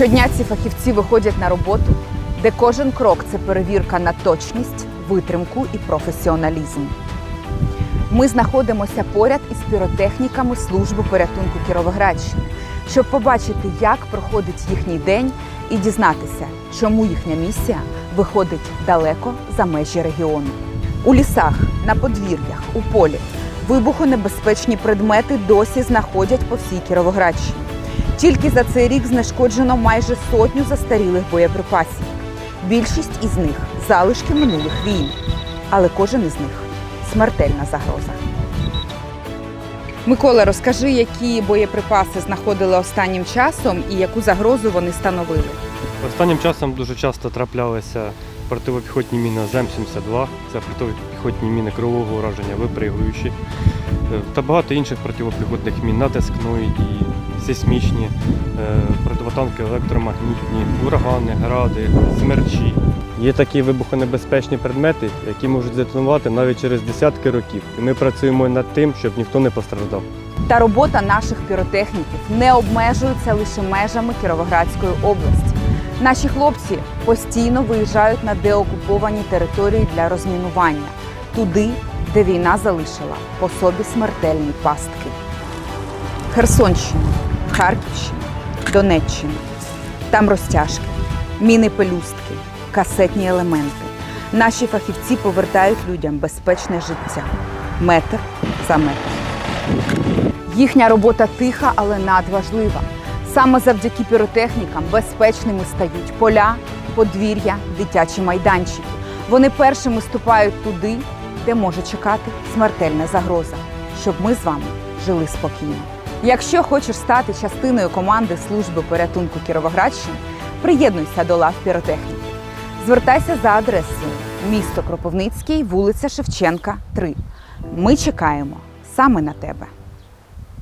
Щодня ці фахівці виходять на роботу, де кожен крок це перевірка на точність, витримку і професіоналізм. Ми знаходимося поряд із піротехніками служби порятунку Кіровоградщини, щоб побачити, як проходить їхній день, і дізнатися, чому їхня місія виходить далеко за межі регіону. У лісах, на подвір'ях, у полі вибухонебезпечні предмети досі знаходять по всій Кіровоградщині. Тільки за цей рік знешкоджено майже сотню застарілих боєприпасів. Більшість із них залишки минулих війн, але кожен із них смертельна загроза. Микола, розкажи, які боєприпаси знаходили останнім часом і яку загрозу вони становили. Останнім часом дуже часто траплялися противопіхотні міни ЗЕМ-72, це противопіхотні міни кривого ураження, випригуючі, е, та багато інших противопіхотних мін натискної дії, сейсмічні, е, противотанки електромагнітні, урагани, гради, смерчі. Є такі вибухонебезпечні предмети, які можуть здетонувати навіть через десятки років. І ми працюємо над тим, щоб ніхто не постраждав. Та робота наших піротехніків не обмежується лише межами Кіровоградської області. Наші хлопці постійно виїжджають на деокуповані території для розмінування, туди, де війна залишила по собі смертельні пастки. Херсонщина, Харківщина, Донеччина. Там розтяжки, міни пелюстки, касетні елементи. Наші фахівці повертають людям безпечне життя метр за метр. Їхня робота тиха, але надважлива. Саме завдяки піротехнікам безпечними стають поля, подвір'я, дитячі майданчики. Вони першими ступають туди, де може чекати смертельна загроза, щоб ми з вами жили спокійно. Якщо хочеш стати частиною команди служби порятунку Кіровоградщини, приєднуйся до лав піротехніки. Звертайся за адресою місто Кропивницький, вулиця Шевченка, 3. Ми чекаємо саме на тебе.